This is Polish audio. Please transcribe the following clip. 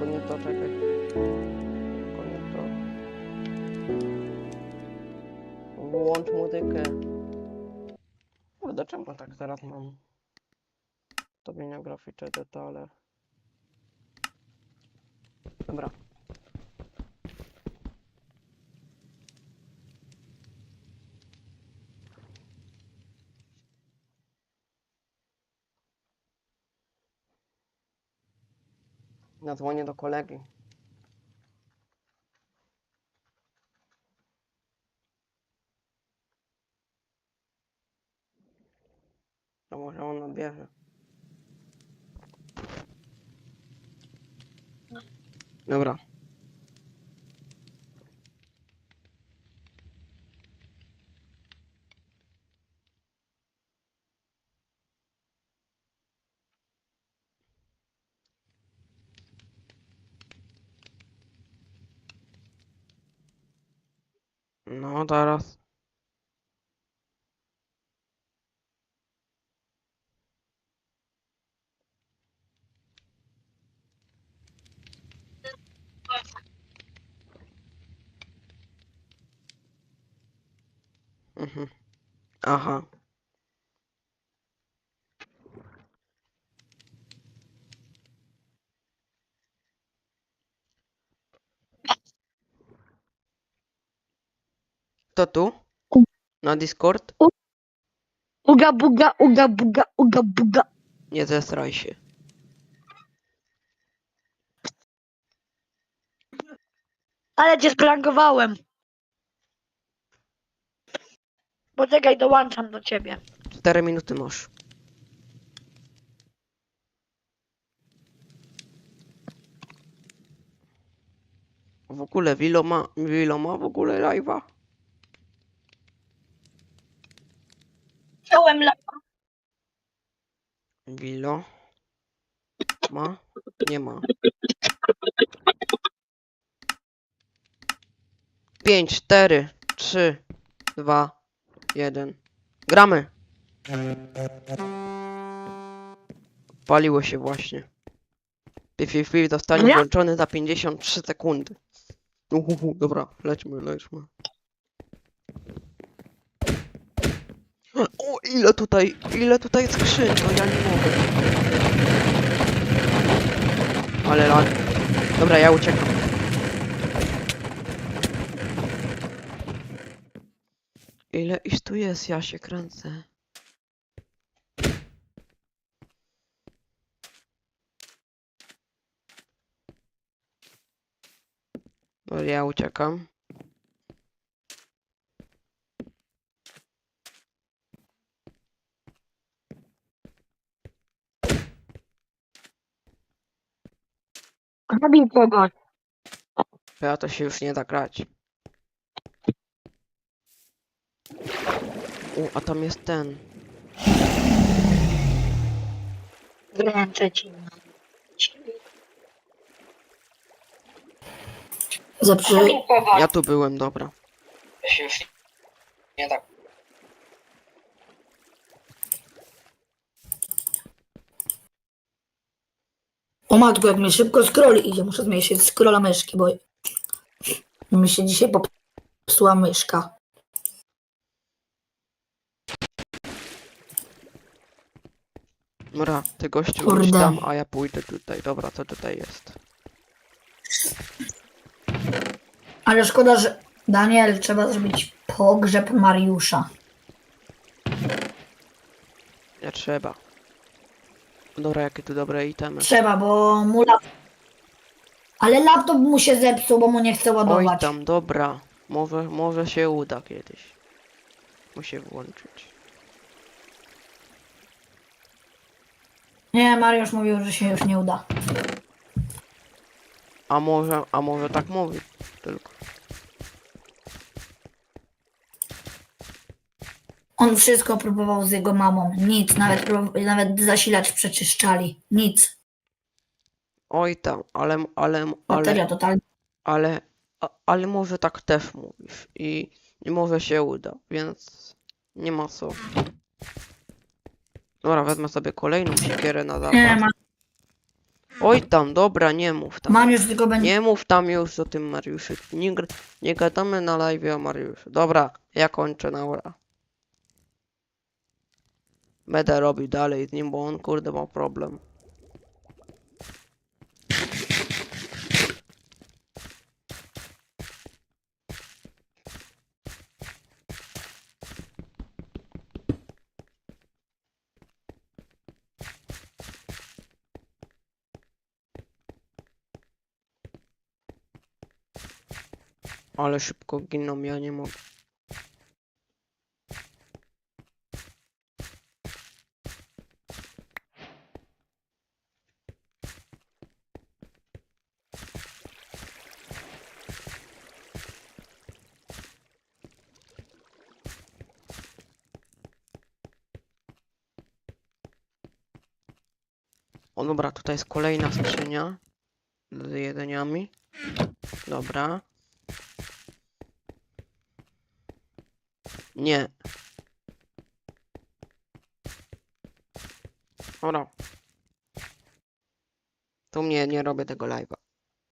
Tylko nie to, czekaj. Tylko nie to. Wyłącz muzykę. Kurde, czemu tak teraz mam? Ustawienia graficzne, detale. Dobra. Zadzwonię do kolegi. To może on odbierze. Dobra. No teraz. Mhm. Aha. Kto tu? Na Discord? Uga buga, uga buga, uga buga. Nie zesraj się. Ale cię sprankowałem. Poczekaj, dołączam do ciebie. Cztery minuty masz. W ogóle Wilo ma, Wilo ma w ogóle live'a? Chciałem lepa. Wilo? Ma? Nie ma. Pięć, cztery, trzy, dwa, jeden. Gramy! Paliło się właśnie. PFF zostanie włączony za 53 sekundy. Uhuhu, dobra, lećmy, lećmy. O, ile tutaj, ile tutaj skrzyń, no ja nie mogę. Ale lag. Dobra, ja uciekam. Ile iż tu jest, ja się kręcę. Dobra, ja uciekam. Zabij kogoś. Ja to się już nie da grać. U, a tam jest ten. Wręczę ci. Zabij kogoś. Ja tu byłem, dobra. Się już nie da. O matko, jak mi szybko scroll idzie, muszę zmniejszyć scrolla myszki, bo mi się dzisiaj popsuła myszka. Dobra, ty gościu idź Kurde. tam, a ja pójdę tutaj. Dobra, co tutaj jest? Ale szkoda, że Daniel, trzeba zrobić pogrzeb Mariusza. Nie trzeba. Dobra, jakie tu dobre itemy. Trzeba, bo mu lap... Ale laptop mu się zepsuł, bo mu nie chce Oj ładować. tam, dobra. Może, może się uda kiedyś. Musi włączyć. Nie, Mariusz mówił, że się już nie uda. A może, a może tak mówi. Tylko. On wszystko próbował z jego mamą. Nic, nawet, prób- nawet zasilacz przeczyszczali. Nic. Oj tam, ale, ale, Bateria ale, totalnie. ale, a- ale może tak też mówisz. I, I może się uda, więc nie ma co. Dobra, wezmę sobie kolejną siekierę na Nie, zapas. ma... Oj tam, dobra, nie mów tam. Mariusz tylko będzie... Nie mów tam już o tym Mariuszu. Nie, gr- nie gadamy na live o Mariuszu. Dobra, ja kończę na ura. Będę robił dalej z nim, bo on kurde ma problem. Ale szybko giną, ja nie mogę. O dobra, tutaj jest kolejna skrzynia z jedzeniami. Dobra. Nie. Dobra. Tu mnie nie robię tego live'a.